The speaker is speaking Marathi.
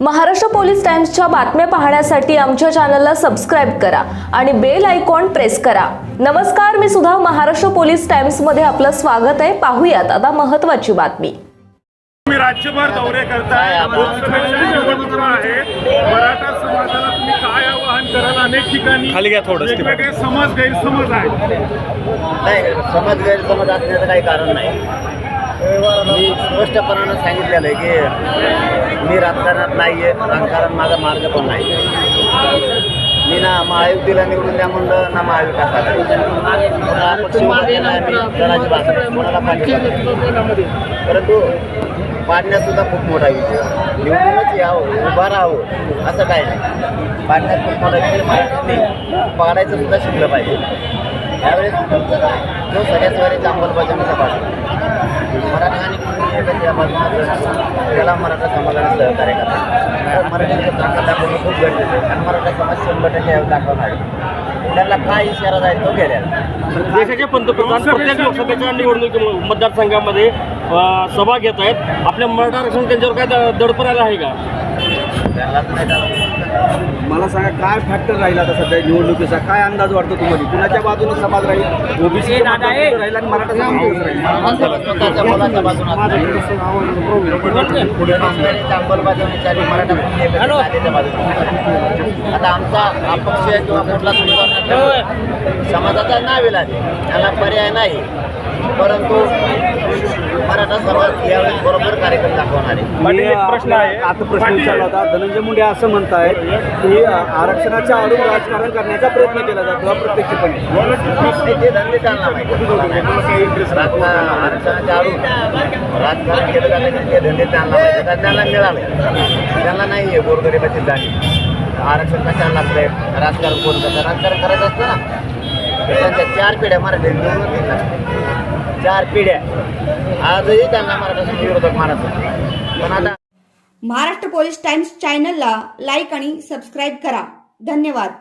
महाराष्ट्र पोलीस टाइम्सच्या बातम्या पाहण्यासाठी आमच्या चॅनलला सबस्क्राईब करा आणि बेल आयकॉन प्रेस करा. नमस्कार मी सुद्धा महाराष्ट्र पोलीस टाइम्समध्ये आपलं स्वागत आहे. पाहूयात आता महत्वाची बातमी. तुम्ही राज्यभर दौरे करताय. निवडणुका आहे मराठा समाजाला तुम्ही काय आवाहन कराल? अनेक ठिकाणी खाली घ्या थोडं, वेगवेगळे समज गैरसमज आहेत. नाही समज गैरसमज असण्याचं काही कारण नाही. मी स्पष्टपणानं सांगितलेलं आहे की मी राजकारणात नाही आहे राजकारण माझा मार्ग पण नाही. मी ना महायुतीला निवडून द्या म्हणलं ना महाविकास आघाडी. कोणाला पक्ष मागे नाही मी जराची भाषा कोणाला पाठिंबा परंतु पाडण्यात सुद्धा खूप मोठा विषय आहे. निवडूनच यावं उभा राहावं असं काही नाही. पाडण्यात खूप मोठा विषय पाडायचं सुद्धा शिकलं पाहिजे. त्यावेळेस जो सगळ्यात स्वराची अंमलबजावणीचा भाग. मराठा आणि एकत्र त्याला मराठा समाजाने सहकार्य करावं मराठीचं ताकद दाखवणं खूप गरजेचं आहे. कारण मराठा समाज शंभर टक्के यावेळी दाखवणार आहे. त्याला काय इशारा जाईल तो गेल्या देशाचे पंतप्रधान प्रत्येक लोकसभेच्या निवडणुकी मतदारसंघामध्ये सभा घेत आहेत. आपल्या मराठा आरक्षण त्यांच्यावर काय द- दडपण आलं आहे का? त्यालाच नाही. मला सांगा काय फॅक्टर राहील आता सध्या निवडणुकीचा? काय अंदाज वाटतो तुम्हाला? कुणाच्या बाजूने समाज राहील? ओबीसी राहील आणि मराठा समाज राहील? आता आमचा अपक्ष किंवा कुठला समाजाचा नाव त्याला पर्याय नाही. परंतु मराठा समाज यावेळेस बरोबर कार्यक्रम दाखवणार आहे. मी प्रश्न आहे. आता प्रश्न विचारला होता. धनंजय मुंडे असं म्हणतायत की अ, आरक्षणाच्या आडून राजकारण करण्याचा प्रयत्न केला जातो अप्रत्यक्षपणे. नाही, ते धंदे राजकारण आरक्षणाच्या आडून राजकारण केलं जातं की ते धंदे कारण त्यांना मिळाले त्यांना नाही आहे गोरगरिबाची जाणीव. आरक्षण कशाला लागतंय? राजकारण कोण करतं? राजकारण करायचं असतं ना. त्यांच्या चार पिढ्या मराठी चार पिढ्या. आजही त्यांना मराठी विरोधक मानत पण आता महाराष्ट्र पोलीस टाइम्स चॅनलला लाईक आणि सबस्क्राईब करा. धन्यवाद.